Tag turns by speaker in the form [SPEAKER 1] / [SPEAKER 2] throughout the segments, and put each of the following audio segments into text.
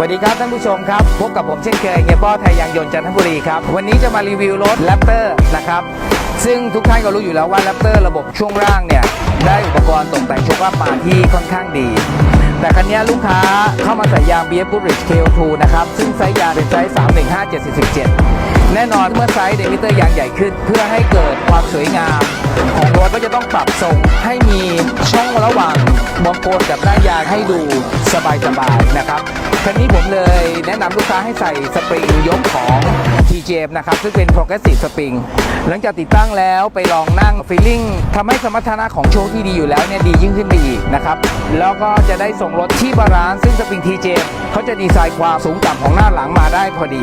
[SPEAKER 1] สวัสดีครับท่านผู้ชมครับ พบกับผมเช่นเคยเฮียป้อไทยยางยนต์จันทบุรีครับ วันนี้จะมารีวิวรถแรปเตอร์นะครับ ซึ่งทุกท่านก็รู้อยู่แล้วว่าแรปเตอร์ระบบช่วงล่างเนี่ย ได้อุปกรณ์ตกแต่งโชคอัพมาที่ค่อนข้างดี แต่คันนี้ลูกค้าเข้ามาใส่ยาง BF Goodrich KO2 นะครับ ซึ่งไซส์ยางเป็นไซส์315 747แน่นอนเมื่อไซส์เดมิเตอร์ยางใหญ่ขึ้น เพื่อให้เกิดความสวยงาม ของรถก็จะต้องปรับทรงให้มีช่องระหว่างบอมโกนกับหน้ายางให้ดูสบายๆนะครับ คันนี้ผมเลยแนะนำลูกค้าให้ใส่สปริงยกของ TJM นะครับ ซึ่งเป็น Progressive Spring หลังจากติดตั้งแล้วไปลองนั่งฟีลลิ่งทำให้สมรรถนะของโชคที่ดีอยู่แล้วเนี่ยดียิ่งขึ้นไปอีกนะครับ แล้วก็จะได้ส่งรถที่บาลานซ์ซึ่งสปริง TJM เขาจะดีไซน์ความสูงต่ำของหน้าหลังมาได้พอดี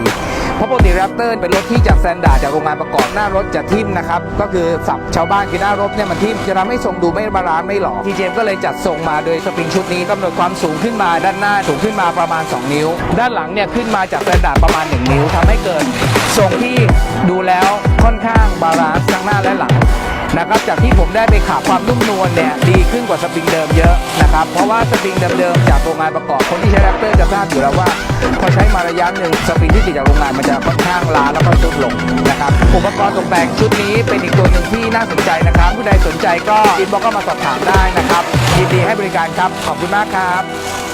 [SPEAKER 1] เพราะปกติแรปเตอร์เป็นรถที่จากแซนดาจากโรงงานประกอบหน้ารถจะทิ่มนะครับ ก็คือสับชาวบ้านคือหน้ารถเนี่ยมันทิ่มจะทำให้ทรงดูไม่บาลานซ์ไม่หล่อทีเจมก็เลยจัดทรงมาโดยสปริงชุดนี้กำหนดความสูงขึ้นมาด้านหน้าสูงขึ้นมาประมาณ 2 นิ้ว ด้านหลังเนี่ยขึ้นมาจากแซนดาประมาณ 1 นิ้วทำให้เกิดทรงที่ดูแล้วค่อนข้างบาลานซ์ทั้งหน้าและหลัง นะครับจากที่ผมได้ไปขับความนุ่มนวลเนี่ยดีขึ้นกว่าสปริงเดิมเยอะนะครับเพราะว่าสปริงเดิมๆจากโรงงานประกอบคนที่ใช้แรปเตอร์จะทราบอยู่แล้วว่าพอใช้มาระยะหนึ่งสปริงที่ติดจากโรงงานมันจะค่อนข้างล้าแล้วก็ทรุดลงนะครับอุปกรณ์ตกแต่งชุดนี้เป็นอีกตัวหนึ่งที่น่าสนใจนะครับผู้ใดสนใจก็อินบ็อกก็มาสอบถามได้นะครับยินดีให้บริการครับขอบคุณมากครับ